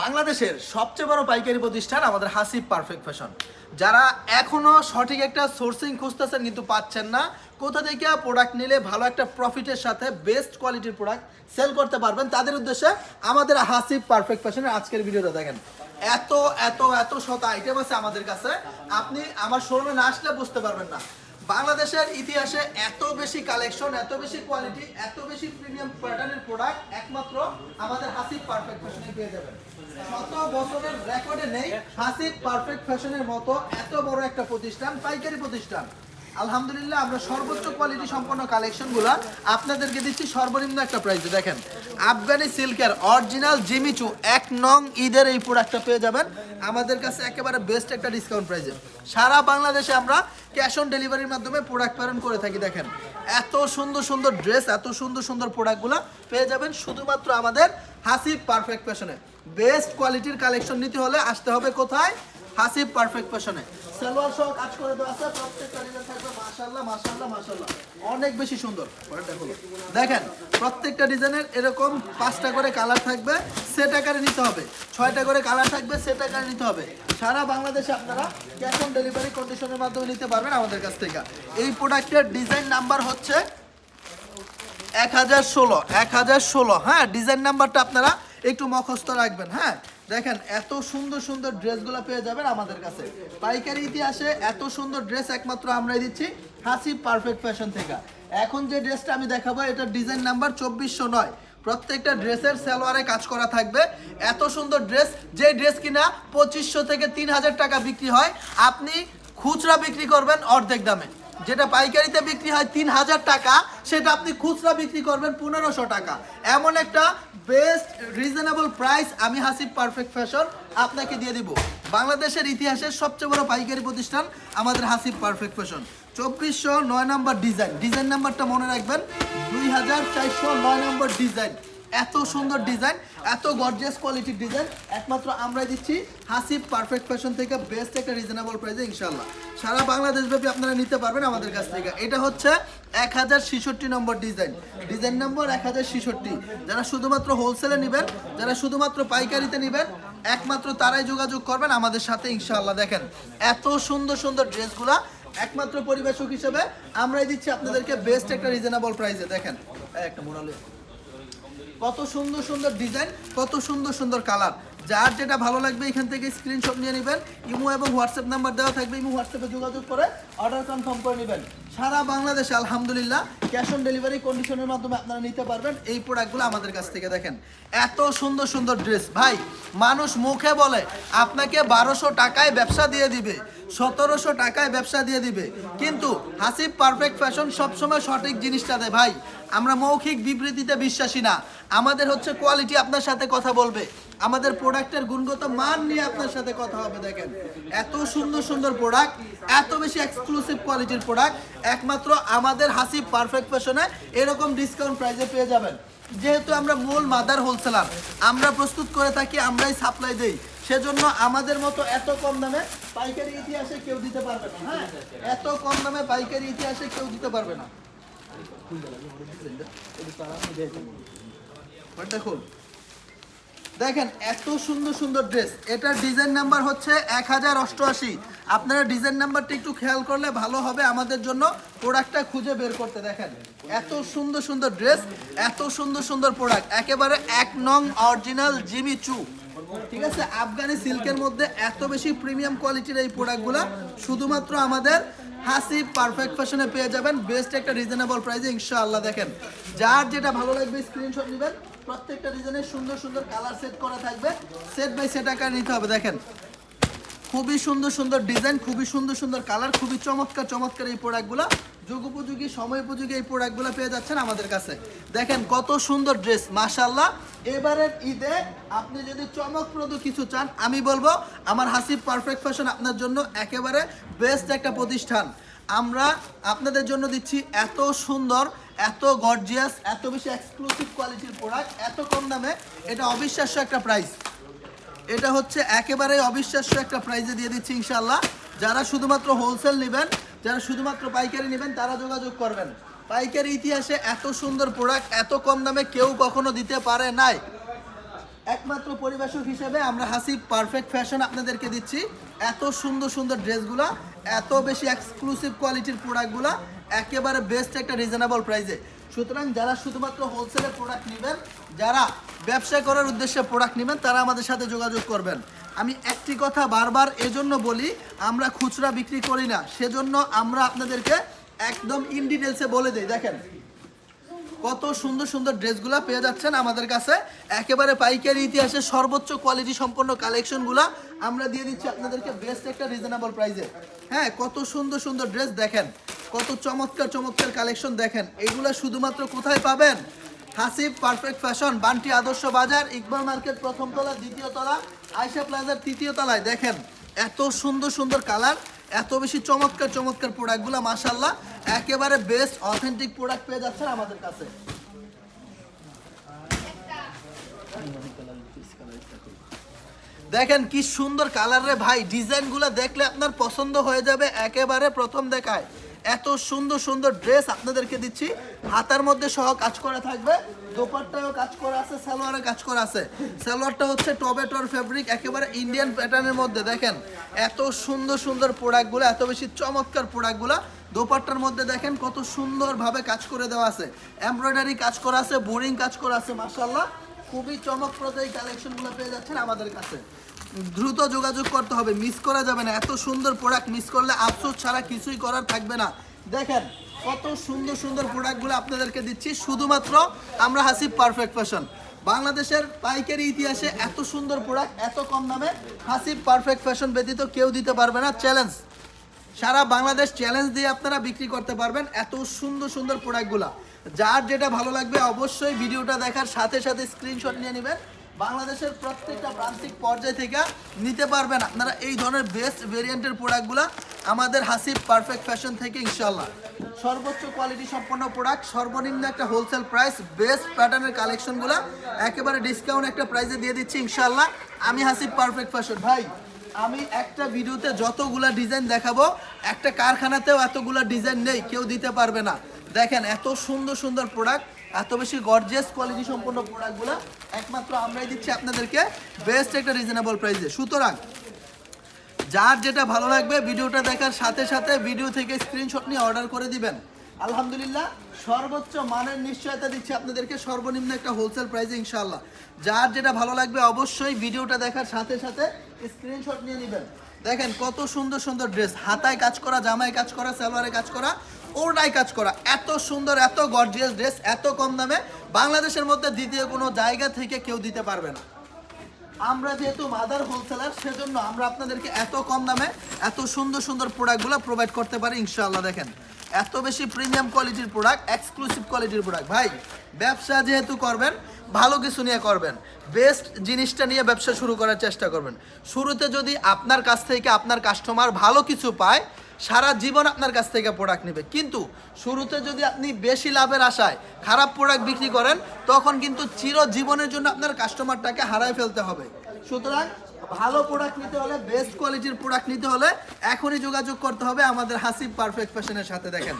বাংলাদেশের সবচেয়ে বড় পাইকারি প্রতিষ্ঠান আমাদের হাসিব পারফেক্ট ফ্যাশন যারা এখনও সঠিক একটা সোর্সিং খুঁজতেছেন কিন্তু পাচ্ছেন না, কোথা থেকে প্রোডাক্ট নিলে ভালো একটা প্রফিটের সাথে বেস্ট কোয়ালিটির প্রোডাক্ট সেল করতে পারবেন, তাদের উদ্দেশ্যে আমাদের হাসিব পারফেক্ট ফ্যাশনের আজকের ভিডিওটা দেখেন। এত এত এত শত আইটেম আছে আমাদের কাছে। আপনি আমার শোরুমে না আসলে বুঝতে পারবেন না। বাংলাদেশের ইতিহাসে এত বেশি কালেকশন এত বেশি কোয়ালিটি এত বেশি প্রিমিয়াম প্যাটার্নের প্রোডাক্ট একমাত্র আমাদের হাসিব পারফেক্ট ফ্যাশনে পেয়ে যাবেন। শত বছরের রেকর্ডে নেই হাসিব পারফেক্ট ফ্যাশনের মতো এত বড় একটা প্রতিষ্ঠান, পাইকারি প্রতিষ্ঠান। আলহামদুলিল্লাহ, আমরা সর্বোচ্চ কোয়ালিটি সম্পন্ন কালেকশনগুলো আপনাদেরকে দিচ্ছি সর্বনিম্ন একটা প্রাইসে দেখেন, আফগানি সিল্কের অরিজিনাল জিমিচু এক নং ঈদের এই প্রোডাক্টটা পেয়ে যাবেন। আমাদের কাছে একেবারে বেস্ট একটা ডিসকাউন্ট প্রাইসে সারা বাংলাদেশে আমরা ক্যাশ অন ডেলিভারির মাধ্যমে প্রোডাক্ট প্রেরণ করে থাকি, দেখেন। এত সুন্দর সুন্দর ড্রেস এত সুন্দর সুন্দর প্রোডাক্টগুলো পেয়ে যাবেন শুধুমাত্র আমাদের হাসিব পারফেক্ট ফ্যাশনে বেস্ট কোয়ালিটির কালেকশন নিতে হলে আসতে হবে কোথায়? হাসিব পারফেক্ট ফ্যাশনে সালোয়ার সহ কাজ করে দেওয়া আছে, প্রত্যেকটা ডিজাইন থাকবে, মাশাআল্লাহ মাশাআল্লাহ মাশাআল্লাহ। অনেক বেশি সুন্দর। হলো। দেখেন, প্রত্যেকটা ডিজাইনের এরকম পাঁচটা করে কালার থাকবে, সেট আকারে নিতে হবে। ছয়টা করে কালার থাকবে, সেট আকারে নিতে হবে। সারা বাংলাদেশে আপনারা ক্যাশ অন ডেলিভারি কন্ডিশনের মাধ্যমে নিতে পারবেন আমাদের কাছ থেকে। এই প্রোডাক্টের ডিজাইন নাম্বার হচ্ছে এক হাজার ষোলো, এক হাজার ষোলো। হ্যাঁ ডিজাইন নাম্বারটা আপনারা একটু মুখস্থ রাখবেন হ্যাঁ? দেখেন, এত সুন্দর সুন্দর ড্রেসগুলো পেয়ে যাবেন আমাদের কাছে। পাইকারি ইতিহাসে এত সুন্দর ড্রেস একমাত্র আমরাই দিচ্ছি হাসি পারফেক্ট ফ্যাশন থেকে। এখন যে ড্রেসটা আমি দেখাবো, এটা ডিজাইন নাম্বার চব্বিশশো নয়। প্রত্যেকটা ড্রেসের সালোয়ারে কাজ করা থাকবে। এত সুন্দর ড্রেস, যে ড্রেস কিনা পঁচিশশো থেকে তিন হাজার টাকা বিক্রি হয়, আপনি খুচরা বিক্রি করবেন অর্ধেক দামে। যেটা পাইকারিতে বিক্রি হয় তিন হাজার টাকা, সেটা আপনি খুচরা বিক্রি করবেন পনেরোশো টাকা। এমন একটা বেস্ট রিজনেবল প্রাইস আমি হাসিব পারফেক্ট ফ্যাশন আপনাকে দিয়ে দিব। বাংলাদেশের ইতিহাসের সবচেয়ে বড় পাইকারি প্রতিষ্ঠান আমাদের হাসিব পারফেক্ট ফ্যাশন চব্বিশশো নয় নম্বর ডিজাইন ডিজাইন নাম্বারটা মনে রাখবেন, দুই হাজার চারশো নয় নম্বর ডিজাইন এত সুন্দর ডিজাইন, এত গর্জিয়াস কোয়ালিটির ডিজাইন। একমাত্র আমরাই দিচ্ছি হাসিব পারফেক্ট ফ্যাশন থেকে বেস্ট একটা রিজনেবল প্রাইসে ইনশাল্লাহ সারা বাংলাদেশ ব্যাপী আপনারা নিতে পারবেন আমাদের কাছ থেকে। এটা হচ্ছে এক নম্বর ডিজাইন। ডিজাইন নম্বর এক যারা শুধুমাত্র হোলসেলে নেবেন, যারা শুধুমাত্র পাইকারিতে নেবেন, একমাত্র তারাই যোগাযোগ করবেন আমাদের সাথে ইনশাল্লাহ দেখেন, এত সুন্দর সুন্দর ড্রেসগুলা একমাত্র পরিবেশক হিসেবে আমরাই দিচ্ছি আপনাদেরকে বেস্ট একটা রিজনেবল প্রাইসে দেখেন একটা মোড়ালে। কত সুন্দর সুন্দর ডিজাইন কত সুন্দর সুন্দর কালার যার যেটা ভালো লাগবে এখান থেকে স্ক্রিনশট নিয়ে নেবেন। ইমো এবং হোয়াটসঅ্যাপ নাম্বার দেওয়া থাকবে, ইমো হোয়াটসঅ্যাপে যোগাযোগ করে অর্ডার কনফার্ম করে নেবেন। সারা বাংলাদেশে আলহামদুলিল্লাহ ক্যাশ অন ডেলিভারি কন্ডিশনের মাধ্যমে আপনারা নিতে পারবেন এই প্রোডাক্টগুলো আমাদের কাছ থেকে দেখেন। এত সুন্দর সুন্দর ড্রেস ভাই, মানুষ মুখে বলে, আপনাকে বারোশো টাকায় ব্যবসা দিয়ে দিবে, সতেরোশো টাকায় ব্যবসা দিয়ে দিবে। কিন্তু হাসিব পারফেক্ট ফ্যাশন সবসময় সঠিক জিনিসটা দেয়। ভাই, আমরা মৌখিক বিবৃতিতে বিশ্বাসী না। আমাদের হচ্ছে কোয়ালিটি আপনার সাথে কথা বলবে। আমাদের প্রোডাক্টের গুণগত মান নিয়ে আপনার সাথে কথা হবে, দেখেন। এত সুন্দর সুন্দর প্রোডাক্ট, এত বেশি এক্সক্লুসিভ কোয়ালিটির প্রোডাক্ট, একমাত্র আমাদের হাসি পারফেক্ট ফ্যাশনে এরকম ডিসকাউন্ট প্রাইসে পেয়ে যাবেন। যেহেতু আমরা মূল মাদার হোলসেলার আমরা প্রস্তুত করে থাকি, আমরাই সাপ্লাই দেই। সেজন্য আমাদের মতো এত কম দামে পাইকারি ইতিহাসে কেউ দিতে পারবে না হ্যাঁ? এত কম দামে পাইকারি ইতিহাসে কেউ দিতে পারবে না। দেখুন দেখেন, এত সুন্দর সুন্দর ড্রেস এটার ডিজাইন নাম্বার হচ্ছে এক হাজার অষ্টআশি। আপনারা ডিজাইন নাম্বারটা একটু খেয়াল করলে ভালো হবে আমাদের জন্য প্রোডাক্টটা খুঁজে বের করতে, দেখেন। এত সুন্দর সুন্দর ড্রেস এত সুন্দর সুন্দর প্রোডাক্ট একেবারে এক নং অরিজিনাল জিমি চু ঠিক আছে? আফগানি সিল্কের মধ্যে এত বেশি প্রিমিয়াম কোয়ালিটির এই প্রোডাক্টগুলো শুধুমাত্র আমাদের হাসি পারফেক্ট ফ্যাশনে পেয়ে যাবেন। বেস্ট একটা রিজনেবল প্রাইসে ইনশাআল্লাহ দেখেন। যার যেটা ভালো লাগবে স্ক্রিনশট নেবেন। প্রত্যেকটা ডিজাইনের সুন্দর সুন্দর কালার সেট করা থাকবে। সেট বাই সেট আকার নিতে হবে, দেখেন। খুবই সুন্দর সুন্দর ডিজাইন, খুবই সুন্দর সুন্দর কালার, খুবই চমৎকার চমৎকার এই প্রোডাক্টগুলো। যুগোপযোগী সময় উপযোগী এই প্রোডাক্টগুলো পেয়ে যাচ্ছেন আমাদের কাছে। দেখেন কত সুন্দর ড্রেস মাশাল্লাহ এবারের ঈদে আপনি যদি চমকপ্রদ কিছু চান, আমি বলব, আমার হাসিব পারফেক্ট ফ্যাশন আপনার জন্য একেবারে বেস্ট একটা প্রতিষ্ঠান। আমরা আপনাদের জন্য দিচ্ছি এত সুন্দর, এত গর্জিয়াস এত বেশি এক্সক্লুসিভ কোয়ালিটির প্রোডাক্ট, এত কম দামে, এটা অবিশ্বাস্য একটা প্রাইস এটা হচ্ছে একেবারে অবিশ্বাস্য একটা প্রাইজে দিয়ে দিচ্ছি ইনশাল্লাহ যারা শুধুমাত্র হোলসেল নেবেন, যারা শুধুমাত্র পাইকারি নেবেন, তারা যোগাযোগ করবেন। পাইকারি ইতিহাসে এত সুন্দর প্রোডাক্ট এত কম দামে কেউ কখনো দিতে পারে নাই। একমাত্র পরিবেশক হিসেবে আমরা হাসি পারফেক্ট ফ্যাশন আপনাদেরকে দিচ্ছি। এত সুন্দর সুন্দর ড্রেসগুলো, এত বেশি এক্সক্লুসিভ কোয়ালিটির প্রোডাক্টগুলো একেবারে বেস্ট একটা রিজনেবল প্রাইসে সুতরাং যারা শুধুমাত্র হোলসেলের প্রোডাক্ট নেবেন, যারা ব্যবসা করার উদ্দেশ্যে প্রোডাক্ট নেবেন, তারা আমাদের সাথে যোগাযোগ করবেন। আমি একটি কথা বারবার এজন্য বলি, আমরা খুচরা বিক্রি করি না, সেজন্য আমরা আপনাদেরকে একদম ইন ডিটেলসে বলে দিই। দেখেন, কত সুন্দর সুন্দর ড্রেসগুলো পেয়ে যাচ্ছেন আমাদের কাছে। একেবারে পাইকারি ইতিহাসে সর্বোচ্চ কোয়ালিটি সম্পন্ন কালেকশনগুলো আমরা দিয়ে দিচ্ছি আপনাদেরকে বেস্ট একটা রিজনেবল প্রাইসে হ্যাঁ কত সুন্দর সুন্দর ড্রেস দেখেন, কত চমৎকার চমৎকার কালেকশন দেখেন। এগুলো শুধুমাত্র কোথায় পাবেন? হাসিব পারফেক্ট ফ্যাশন, বান্টি আদর্শ বাজার, ইকবাল মার্কেট প্রথম তলা, দ্বিতীয় তলা আয়সা প্লাজার তৃতীয় তলায়। দেখেন, এত সুন্দর সুন্দর কালার, এত বেশি চমৎকার চমৎকার প্রোডাক্টগুলো মাশাল্লাহ একেবারে বেস্ট, অথেন্টিক প্রোডাক্ট পেয়ে যাচ্ছেন আমাদের কাছে। দেখেন, কি সুন্দর কালার রে ভাই। ডিজাইনগুলো দেখলে আপনার পছন্দ হয়ে যাবে, একেবারে প্রথম দেখায়। এত সুন্দর সুন্দর ড্রেস আপনাদেরকে দিচ্ছি। হাতার মধ্যে সহ কাজ করা থাকবে। দোপাট্টায়ও কাজ করা আছে সালোয়ারে কাজ করা আছে। সালোয়ারটা হচ্ছে টবেটোর ফেব্রিক একেবারে ইন্ডিয়ান প্যাটার্নের মধ্যে। দেখেন, এত সুন্দর সুন্দর প্রোডাক্টগুলো এত বেশি চমৎকার প্রোডাক্টগুলো দোপাট্টার মধ্যে দেখেন কত সুন্দরভাবে কাজ করে দেওয়া আছে। এমব্রয়ডারি কাজ করা আছে, বোরিং কাজ করা আছে মার্শাল্লাহ খুবই চমকপ্রদ এই কালেকশনগুলো পেয়ে যাচ্ছেন আমাদের কাছে। দ্রুত যোগাযোগ করতে হবে মিস করা যাবে না। এত সুন্দর প্রোডাক্ট মিস করলে আফসোস ছাড়া কিছুই করার থাকবে না। দেখেন, কত সুন্দর সুন্দর প্রোডাক্টগুলো আপনাদেরকে দিচ্ছি। শুধুমাত্র আমরা হাসিব পারফেক্ট ফ্যাশন বাংলাদেশের পাইকারি ইতিহাসে এত সুন্দর প্রোডাক্ট এত কম দামে হাসিব পারফেক্ট ফ্যাশন ব্যতীত কেউ দিতে পারবে না। চ্যালেঞ্জ সারা বাংলাদেশ চ্যালেঞ্জ দিয়ে আপনারা বিক্রি করতে পারবেন এত সুন্দর সুন্দর প্রোডাক্টগুলো যার যেটা ভালো লাগবে অবশ্যই ভিডিওটা দেখার সাথে সাথে স্ক্রিনশট নিয়ে নেবেন। বাংলাদেশের প্রত্যেকটা প্রান্তিক পর্যায় থেকে নিতে পারবেন আপনারা এই ধরনের বেস্ট ভেরিয়েন্টের প্রোডাক্টগুলো আমাদের হাসিব পারফেক্ট ফ্যাশন থেকে ইনশাল্লাহ সর্বোচ্চ কোয়ালিটি সম্পন্ন প্রোডাক্ট সর্বনিম্ন একটা হোলসেল প্রাইস বেস্ট প্যাটার্নের কালেকশনগুলো একেবারে ডিসকাউন্ট একটা প্রাইসে দিয়ে দিচ্ছি ইনশাল্লাহ আমি হাসিব পারফেক্ট ফ্যাশন ভাই, আমি একটা ভিডিওতে যতগুলা ডিজাইন দেখাবো, একটা কারখানাতেও এতগুলা ডিজাইন নেই, কেউ দিতে পারবে না। দেখেন, এত সুন্দর সুন্দর প্রোডাক্ট এত বেশি গর্জিয়াস কোয়ালিটি সম্পন্ন প্রোডাক্টগুলো একমাত্র আমরাই দিচ্ছি আপনাদেরকে। বেস্ট একটা রিজনেবল প্রাইসে সুতরাং, যার যেটা ভালো লাগবে ভিডিওটা দেখার সাথে সাথে ভিডিও থেকে স্ক্রিনশট নিয়ে অর্ডার করে দিবেন। আলহামদুলিল্লাহ, সর্বোচ্চ মানের নিশ্চয়তা দিচ্ছি আপনাদেরকে, সর্বনিম্ন একটা হোলসেল প্রাইসে ইনশাআল্লাহ। যার যেটা ভালো লাগবে অবশ্যই ভিডিওটা দেখার সাথে সাথে স্ক্রিনশট নিয়ে নেবেন। দেখেন কত সুন্দর সুন্দর ড্রেস হাতায় কাজ করা, জামায় কাজ করা, সালোয়ারে কাজ করা। ওড়নায় কাজ করা। এত সুন্দর, এত গর্জিয়াস ড্রেস এত কম দামে বাংলাদেশের মধ্যে দ্বিতীয় কোনো জায়গা থেকে কেউ দিতে পারবে না। আমরা যেহেতু মাদার হোলসেলার সেজন্য আমরা আপনাদেরকে এত কম দামে এত সুন্দর সুন্দর প্রোডাক্টগুলো প্রোভাইড করতে পারি, ইনশাআল্লাহ দেখেন। এত বেশি প্রিমিয়াম কোয়ালিটির প্রোডাক্ট এক্সক্লুসিভ কোয়ালিটির প্রোডাক্ট ভাই, ব্যবসা যেহেতু করবেন, ভালো কিছু নিয়ে করবেন। বেস্ট জিনিসটা নিয়ে ব্যবসা শুরু করার চেষ্টা করবেন। শুরুতে যদি আপনার কাছ থেকে আপনার কাস্টমার ভালো কিছু পায় সারা জীবন আপনার কাছ থেকে প্রোডাক্ট নেবে। কিন্তু শুরুতে যদি আপনি বেশি লাভের আশায় খারাপ প্রোডাক্ট বিক্রি করেন, তখন কিন্তু চিরজীবনের জন্য আপনার কাস্টমারটাকে হারায় ফেলতে হবে। সুতরাং ভালো প্রোডাক্ট নিতে হলে বেস্ট কোয়ালিটির প্রোডাক্ট নিতে হলে এখনই যোগাযোগ করতে হবে আমাদের হাসিব পারফেক্ট ফ্যাশনের সাথে, দেখেন।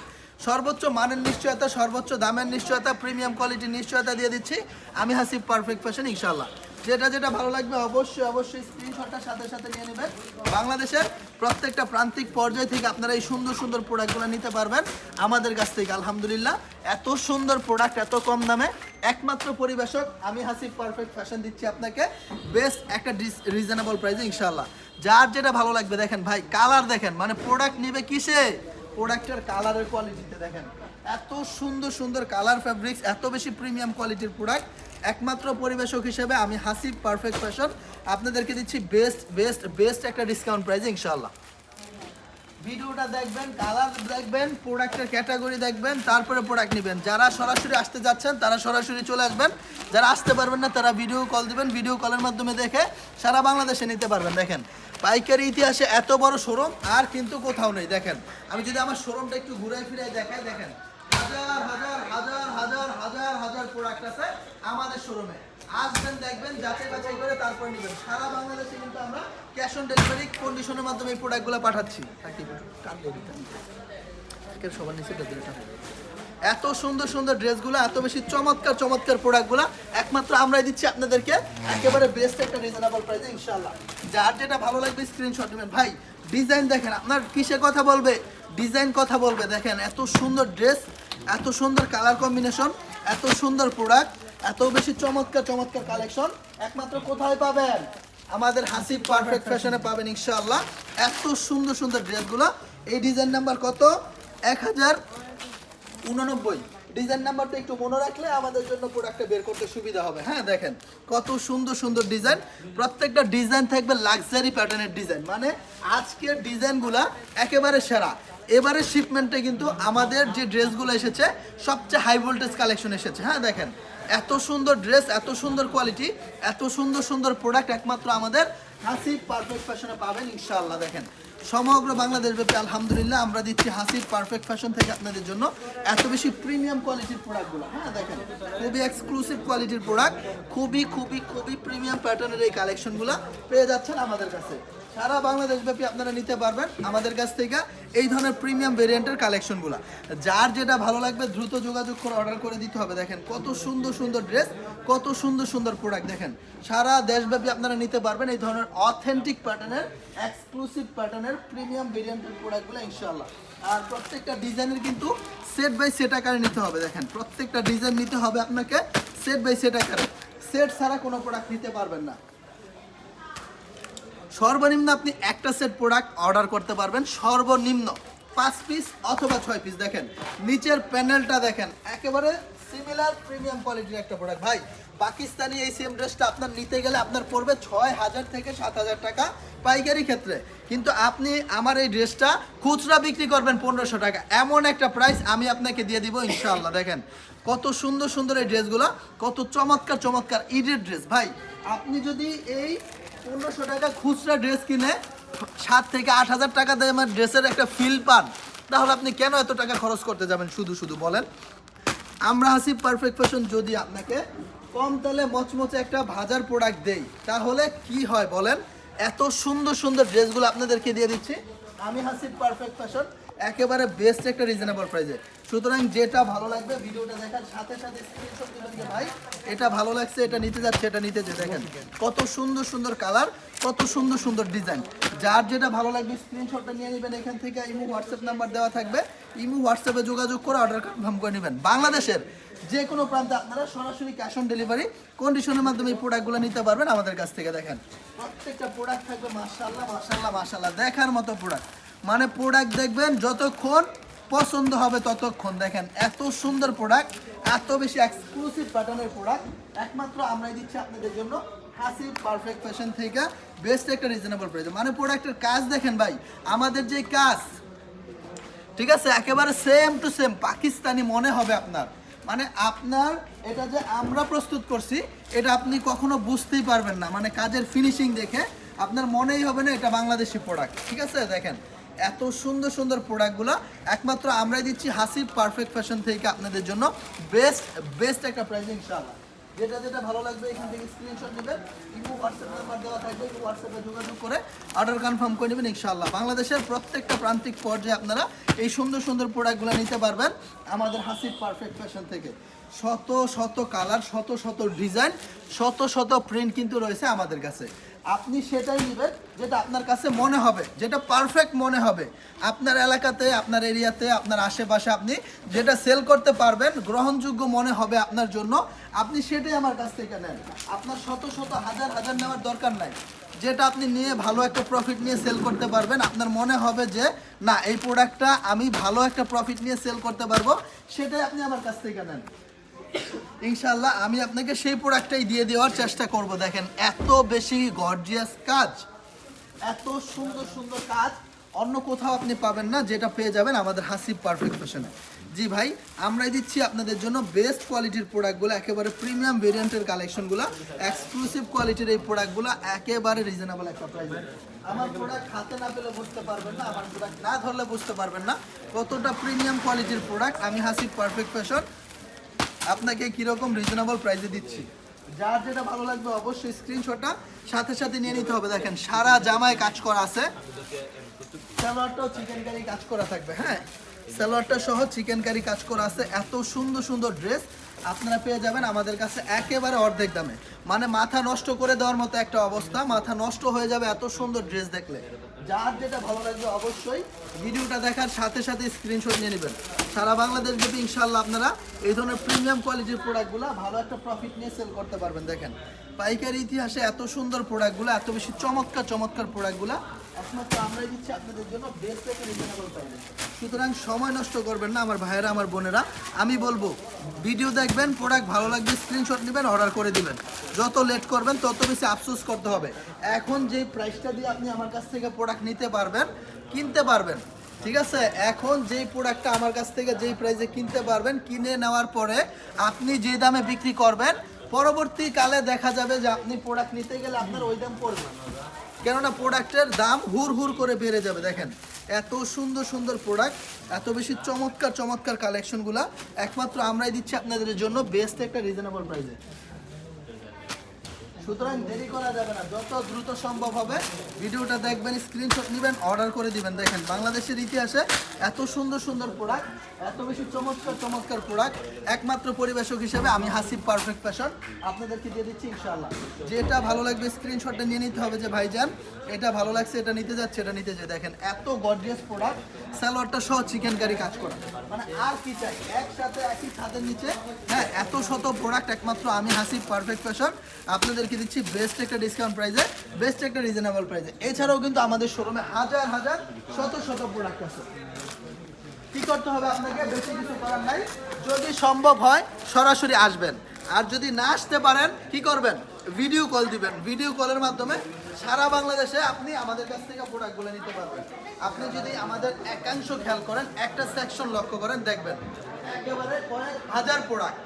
সর্বোচ্চ মানের নিশ্চয়তা, সর্বোচ্চ দামের নিশ্চয়তা প্রিমিয়াম কোয়ালিটির নিশ্চয়তা দিয়ে দিচ্ছি। আমি হাসিব পারফেক্ট ফ্যাশন ইনশাল্লাহ যেটা যেটা ভালো লাগবে অবশ্যই অবশ্যই স্ক্রিনশটটার সাথে সাথে নিয়ে নেবেন। বাংলাদেশের প্রত্যেকটা প্রান্তিক পর্যায় থেকে আপনারা এই সুন্দর সুন্দর প্রোডাক্টগুলো নিতে পারবেন। আমাদের কাছ থেকে, আলহামদুলিল্লাহ, এত সুন্দর প্রোডাক্ট এত কম দামে। একমাত্র পরিবেশক, আমি হাসিব পারফেক্ট ফ্যাশন দিচ্ছি আপনাকে। বেস্ট একটা রিজনেবল প্রাইসে ইনশাল্লাহ যার যেটা ভালো লাগবে, দেখেন ভাই কালার দেখেন মানে প্রোডাক্ট নিবে কিসে? প্রোডাক্টের কালারের কোয়ালিটিতে দেখেন। এত সুন্দর সুন্দর কালার ফ্যাব্রিক্স এত বেশি প্রিমিয়াম কোয়ালিটির প্রোডাক্ট একমাত্র পরিবেশক হিসেবে আমি হাসিব পারফেক্ট ফ্যাশন আপনাদেরকে দিচ্ছি বেস্ট বেস্ট বেস্ট একটা ডিসকাউন্ট প্রাইসে ইনশাল্লাহ ভিডিওটা দেখবেন কালার দেখবেন প্রোডাক্টের ক্যাটাগরি দেখবেন, তারপরে প্রোডাক্ট নেবেন। যারা সরাসরি আসতে যাচ্ছেন, তারা সরাসরি চলে আসবেন। যারা আসতে পারবেন না, তারা ভিডিও কল দিবেন ভিডিও কলের মাধ্যমে দেখে সারা বাংলাদেশে নিতে পারবেন। দেখেন, পাইকারি ইতিহাসে এত বড় শোরুম আর কিন্তু কোথাও নেই। দেখেন, আমি যদি আমার শোরুমটা একটু ঘুরে ফিরে দেখাই, দেখেন হাজার হাজার হাজার হাজার হাজার হাজার প্রোডাক্ট আছে আমাদের শোরুমে আসবেন, দেখবেন, যাচাই বাছাই করে তারপর নেবেন। সারা বাংলাদেশে কিন্তু আমরা ক্যাশ অন ডেলিভারি কন্ডিশনের মাধ্যমে এই প্রোডাক্টগুলো পাঠাচ্ছি। সবার নিচে। এত সুন্দর সুন্দর ড্রেসগুলো এত বেশি চমৎকার চমৎকার প্রোডাক্টগুলো একমাত্র আমরাই দিচ্ছি আপনাদেরকে। একেবারে বেস্ট একটা রিজনেবল প্রাইসে ইনশাল্লাহ যার যেটা ভালো লাগবে স্ক্রিনশট নেবেন। ভাই ডিজাইন দেখেন, আপনার কিসে কথা বলবে? ডিজাইন কথা বলবে। দেখেন, এত সুন্দর ড্রেস এত সুন্দর কালার কম্বিনেশন এত সুন্দর প্রোডাক্ট এত বেশি চমৎকার চমৎকার কালেকশন একমাত্র কোথায় পাবেন? আমাদের হাসি পারফেক্ট ফ্যাশনে পাবেন ইনশাআল্লাহ। এত সুন্দর সুন্দর ড্রেসগুলো এই ডিজাইন নাম্বার কত? এক হাজার উননব্বই। ডিজাইন নাম্বারটা একটু মনে রাখলে আমাদের জন্য প্রোডাক্টটা বের করতে সুবিধা হবে। হ্যাঁ দেখেন, কত সুন্দর সুন্দর ডিজাইন প্রত্যেকটা ডিজাইন থাকবে লাক্সারি প্যাটার্নের ডিজাইন মানে আজকের ডিজাইনগুলা একেবারে সেরা। এবারে শিপমেন্টে কিন্তু আমাদের যে ড্রেসগুলো এসেছে, সবচেয়ে হাই ভোল্টেজ কালেকশন এসেছে। হ্যাঁ দেখেন এত সুন্দর ড্রেস এত সুন্দর কোয়ালিটি এত সুন্দর সুন্দর প্রোডাক্ট একমাত্র আমাদের হাসি পারফেক্ট ফ্যাশনে পাবেন, ইনশাআল্লাহ দেখেন। সমগ্র বাংলাদেশ ব্যাপী আলহামদুলিল্লাহ আমরা দিচ্ছি হাসির পারফেক্ট ফ্যাশন থেকে আপনাদের জন্য এত বেশি প্রিমিয়াম কোয়ালিটির প্রোডাক্টগুলো হ্যাঁ দেখেন, খুবই এক্সক্লুসিভ কোয়ালিটির প্রোডাক্ট খুবই খুবই খুবই প্রিমিয়াম প্যাটার্নের এই কালেকশনগুলো পেয়ে যাচ্ছেন আমাদের কাছে। সারা বাংলাদেশ ব্যাপী আপনারা নিতে পারবেন আমাদের কাছ থেকে এই ধরনের প্রিমিয়াম ভেরিয়েন্টের কালেকশনগুলো যার যেটা ভালো লাগবে দ্রুত যোগাযোগ করে অর্ডার করে দিতে হবে। দেখেন কত সুন্দর সুন্দর ড্রেস কত সুন্দর সুন্দর প্রোডাক্ট দেখেন। সারা দেশব্যাপী আপনারা নিতে পারবেন এই ধরনের অথেন্টিক প্যাটার্নের এক্সক্লুসিভ প্যাটার্নের প্রিমিয়াম ভেরিয়েন্টের প্রোডাক্টগুলো ইনশাল্লাহ আর প্রত্যেকটা ডিজাইনের কিন্তু সেট বাই সেট আকারে নিতে হবে। দেখেন প্রত্যেকটা ডিজাইন নিতে হবে আপনাকে সেট বাই সেট আকারে। সেট ছাড়া কোনো প্রোডাক্ট নিতে পারবেন না। সর্বনিম্ন আপনি একটা সেট প্রোডাক্ট অর্ডার করতে পারবেন, সর্বনিম্ন পাঁচ পিস অথবা ছয় পিস দেখেন, নিচের প্যানেলটা দেখেন, একেবারে সিমিলার প্রিমিয়াম কোয়ালিটির একটা প্রোডাক্ট ভাই, পাকিস্তানি এই সেম ড্রেসটা আপনার নিতে গেলে আপনার পড়বে ছয় হাজার থেকে সাত হাজার টাকা পাইকারি ক্ষেত্রে। কিন্তু আপনি আমার এই ড্রেসটা খুচরা বিক্রি করবেন পনেরোশো টাকা। এমন একটা প্রাইস আমি আপনাকে দিয়ে দিব, ইনশাআল্লাহ। দেখেন, কত সুন্দর সুন্দর এই ড্রেসগুলো কত চমৎকার চমৎকার ঈদের ড্রেস ভাই, আপনি যদি এই পনেরোশো টাকা খুচরা ড্রেস কিনে সাত থেকে আট হাজার টাকা দিয়ে আমার ড্রেসের একটা ফিল পান। তাহলে আপনি কেন এত টাকা খরচ করতে যাবেন? শুধু শুধু বলেন। আমরা হাসি পারফেক্ট ফ্যাশন যদি আপনাকে কম তেলে মচমচে একটা ভাজার প্রোডাক্ট দেই, তাহলে কি হয় বলেন? এত সুন্দর সুন্দর ড্রেসগুলো আপনাদেরকে দিয়ে দিচ্ছি। আমি হাসিব পারফেক্ট ফ্যাশন একেবারে বেস্ট একটা রিজনেবল প্রাইসে সুতরাং যেটা ভালো লাগবে, ভিডিওটা দেখার সাথে সাথে ভাই। এটা ভালো লাগছে, এটা নিতে যাচ্ছে, এটা নিতে যে দেখেন, কত সুন্দর সুন্দর কালার কত সুন্দর সুন্দর ডিজাইন যার যেটা ভালো লাগবে স্ক্রিনশটটা নিয়ে নেবেন এখান থেকে। ইমু হোয়াটসঅ্যাপ নাম্বার দেওয়া থাকবে। ইমু হোয়াটসঅ্যাপে যোগাযোগ করে অর্ডার কনফার্ম করে নেবেন। বাংলাদেশের যে কোনো প্রান্তে আপনারা সরাসরি ক্যাশ অন ডেলিভারি কন্ডিশনের মাধ্যমে এই প্রোডাক্টগুলো নিতে পারবেন আমাদের কাছ থেকে। দেখেন, প্রত্যেকটা প্রোডাক্ট থাকবে মাশাল্লাহ মাশাল্লাহ মাশাল্লাহ দেখার মতো প্রোডাক্ট মানে প্রোডাক্ট দেখবেন যতক্ষণ পছন্দ হবে ততক্ষণ। দেখেন, এত সুন্দর প্রোডাক্ট এত বেশি এক্সক্লুসিভ প্যাটার্নের প্রোডাক্ট একমাত্র আমরাই দিচ্ছি আপনাদের জন্য হাসি পারফেক্ট ফ্যাশন থেকে বেস্ট একটা রিজনেবল প্রাইস মানে প্রোডাক্টের কাজ দেখেন ভাই, আমাদের যে কাজ, ঠিক আছে? একেবারে সেম টু সেম পাকিস্তানি মনে হবে আপনার। মানে আপনার এটা যে আমরা প্রস্তুত করছি, এটা আপনি কখনো বুঝতেই পারবেন না। মানে কাজের ফিনিশিং দেখে আপনার মনেই হবে না এটা বাংলাদেশি প্রোডাক্ট ঠিক আছে? দেখেন এত সুন্দর সুন্দর প্রোডাক্টগুলো একমাত্র আমরাই দিচ্ছি হাসি পারফেক্ট ফ্যাশন থেকে আপনাদের জন্য। বেস্ট বেস্ট একটা প্রাইস ইনশাআল্লাহ। যেটা যেটা ভালো লাগবে এখান থেকে স্ক্রিনশট নেবেন। ইমো হোয়াটসঅ্যাপ নাম্বার দেওয়া থাকবে হোয়াটসঅ্যাপে যোগাযোগ করে অর্ডার কনফার্ম করে নেবেন ইনশাআল্লাহ। বাংলাদেশের প্রত্যেকটা প্রান্তিক পর্যায়ে আপনারা এই সুন্দর সুন্দর প্রোডাক্টগুলো নিতে পারবেন আমাদের হাসির পারফেক্ট ফ্যাশন থেকে। শত শত কালার শত শত ডিজাইন শত শত প্রিন্ট কিন্তু রয়েছে আমাদের কাছে। আপনি সেটাই নেবেন যেটা আপনার কাছে মনে হবে, যেটা পারফেক্ট মনে হবে। আপনার এলাকাতে, আপনার এরিয়াতে, আপনার আশেপাশে আপনি যেটা সেল করতে পারবেন, গ্রহণযোগ্য মনে হবে আপনার জন্য। আপনি সেটাই আমার কাছ থেকে নেন। আপনার শত শত, হাজার হাজার নেওয়ার দরকার নাই। যেটা আপনি নিয়ে ভালো একটা প্রফিট নিয়ে সেল করতে পারবেন, আপনার মনে হবে যে, না, এই প্রোডাক্টটা আমি ভালো একটা প্রফিট নিয়ে সেল করতে পারব। সেটাই আপনি আমার কাছ থেকে নেন। ইনশাল্লাহ আমি আপনাকে সেই প্রোডাক্টটাই দিয়ে দেওয়ার চেষ্টা করব। দেখেন, এত বেশি গর্জিয়াস কাজ, এত সুন্দর সুন্দর কাজ, অন্য কোথাও আপনি পাবেন না, যেটা পেয়ে যাবেন আমাদের হাসিব পারফেক্ট ফ্যাশনে জি ভাই, আমরাই দিচ্ছি আপনাদের জন্য বেস্ট কোয়ালিটির প্রোডাক্টগুলো একেবারে প্রিমিয়াম ভেরিয়েন্টের কালেকশনগুলো এক্সক্লুসিভ কোয়ালিটির এই প্রোডাক্টগুলো একেবারে রিজনেবল একটা প্রাইসে আমার প্রোডাক্ট হাতে না পেলে বুঝতে পারবেন না, আমার প্রোডাক্ট না ধরলে বুঝতে পারবেন না। কতটা প্রিমিয়াম কোয়ালিটির প্রোডাক্ট আমি হাসিব পারফেক্ট ফ্যাশন আপনাকে কীরকম রিজনেবল প্রাইসে দিচ্ছি? যার যেটা ভালো লাগবে অবশ্যই স্ক্রিনশটটা সাথে সাথে নিয়ে নিতে হবে। দেখেন, সারা জামায় কাজ করা আছে। সালোয়ারটাও চিকেন কারি কাজ করা থাকবে হ্যাঁ? সালোয়ারটা সহ চিকেন কারি কাজ করা আছে। এত সুন্দর সুন্দর ড্রেস আপনারা পেয়ে যাবেন আমাদের কাছে একেবারে অর্ধেক দামে। মানে মাথা নষ্ট করে দেওয়ার মতো একটা অবস্থা, মাথা নষ্ট হয়ে যাবে এত সুন্দর ড্রেস দেখলে। যার যেটা ভালো লাগবে অবশ্যই ভিডিওটা দেখার সাথে সাথে স্ক্রিনশট নিয়ে নেবেন। সারা বাংলাদেশ ব্যাপী ইনশাল্লাহ আপনারা এই ধরনের প্রিমিয়াম কোয়ালিটির প্রোডাক্টগুলো ভালো একটা প্রফিট নিয়ে সেল করতে পারবেন। দেখেন, পাইকারি ইতিহাসে এত সুন্দর প্রোডাক্টগুলো এত বেশি চমৎকার চমৎকার প্রোডাক্টগুলো দিচ্ছি আপনাদের জন্য বেস্ট সুতরাং সময় নষ্ট করবেন না, আমার ভাইয়েরা, আমার বোনেরা। আমি বলব ভিডিও দেখবেন প্রোডাক্ট ভালো লাগবে স্ক্রিনশট নেবেন অর্ডার করে দিবেন। যত লেট করবেন, তত বেশি আফসোস করতে হবে। এখন যেই প্রাইসটা দিয়ে আপনি আমার কাছ থেকে প্রোডাক্ট নিতে পারবেন, কিনতে পারবেন। ঠিক আছে? এখন যেই প্রোডাক্টটা আমার কাছ থেকে, যেই প্রাইসে কিনতে পারবেন, কিনে নেওয়ার পরে আপনি যে দামে বিক্রি করবেন, পরবর্তীকালে দেখা যাবে যে আপনি প্রোডাক্ট নিতে গেলে আপনার ওই দাম পড়বে। কেননা প্রোডাক্টের দাম হুর হুর করে বেড়ে যাবে, দেখেন। এত সুন্দর সুন্দর প্রোডাক্ট, এত বেশি চমৎকার চমৎকার কালেকশনগুলা একমাত্র আমরাই দিচ্ছি আপনাদের জন্য বেস্ট একটা রিজনেবল প্রাইসে সুতরাং দেরি করা যাবে না। যত দ্রুত সম্ভব হবে, ভিডিওটা দেখবেন স্ক্রিনশট নেবেন অর্ডার করে দিবেন। দেখেন, বাংলাদেশের ইতিহাসে এত সুন্দর সুন্দর প্রোডাক্ট এত বেশি চমৎকার চমৎকার প্রোডাক্ট একমাত্র পরিবেশক হিসেবে আমি হাসিব পারফেক্ট ফ্যাশন আপনাদেরকে দিয়ে দিচ্ছি ইনশাআল্লাহ। যেটা ভালো লাগবে স্ক্রিনশটটা নিয়ে নিতে হবে যে ভাইজান, এটা ভালো লাগছে, এটা নিতে যাচ্ছে, এটা নিতে যাই দেখেন, এত গর্জিয়াস প্রোডাক্ট সালোয়ারটা সহ চিকেন কারি কাজ করা। মানে আর কি চাই? একসাথে, একই ছাদের নিচে হ্যাঁ এত শত প্রোডাক্ট একমাত্র আমি হাসিব পারফেক্ট ফ্যাশন আপনাদেরকে দিচ্ছি বেস্ট একটা ডিসকাউন্ট প্রাইসে বেস্ট একটা রিজনেবল প্রাইসে এছাড়াও কিন্তু আমাদের শোরুমে হাজার হাজার, শত শত প্রোডাক্ট আছে। কি করতে হবে আপনাকে? বেশি কিছু করার নাই। যদি সম্ভব হয়, সরাসরি আসবেন। আর যদি না আসতে পারেন, কি করবেন? ভিডিও কল দিবেন। ভিডিও কলের মাধ্যমে সারা বাংলাদেশে আপনি আমাদের কাছ থেকে প্রোডাক্টগুলো নিতে পারবেন। আপনি যদি আমাদের একাংশ খেয়াল করেন, একটা সেকশন লক্ষ্য করেন, দেখবেন। একেবারে কয়েক হাজার প্রোডাক্ট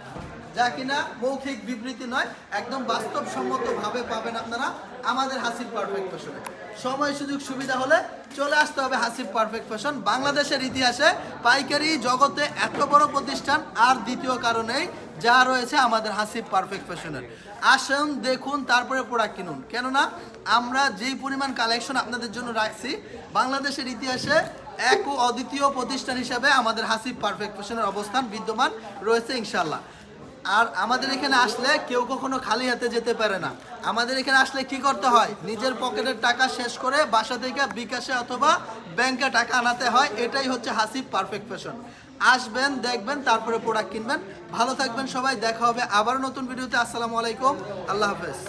যা কিনা মৌখিক বিবৃতি নয়, একদম বাস্তবসম্মতভাবে পাবেন আপনারা আমাদের হাসিব পারফেক্ট ফ্যাশনে। সময়, সুযোগ, সুবিধা হলে চলে আসতে হবে হাসিব পারফেক্ট ফ্যাশন। বাংলাদেশের ইতিহাসে পাইকারি জগতে এত বড় প্রতিষ্ঠান আর দ্বিতীয় কারণেই যা রয়েছে আমাদের হাসিব পারফেক্ট ফ্যাশনের। আসুন, দেখুন, তারপরে প্রোডাক্ট কিনুন। কেননা আমরা যেই পরিমাণ কালেকশন আপনাদের জন্য রাখছি, বাংলাদেশের ইতিহাসে এক ও অদ্বিতীয় প্রতিষ্ঠান হিসাবে আমাদের হাসিব পারফেক্ট ফ্যাশনের অবস্থান বিদ্যমান রয়েছে ইনশাল্লাহ আর আমাদের এখানে আসলে কেউ কখনো খালি হাতে যেতে পারে না। আমাদের এখানে আসলে কি করতে হয়? নিজের পকেটের টাকা শেষ করে বাসা থেকে বিকাশে অথবা ব্যাংকে টাকা আনাতে হয়। এটাই হচ্ছে হাসিব পারফেক্ট ফ্যাশন আসবেন, দেখবেন, তারপরে প্রোডাক্ট কিনবেন। ভালো থাকবেন সবাই, দেখা হবে আবার নতুন ভিডিওতে আসসালামু আলাইকুম। আল্লাহ হাফেজ।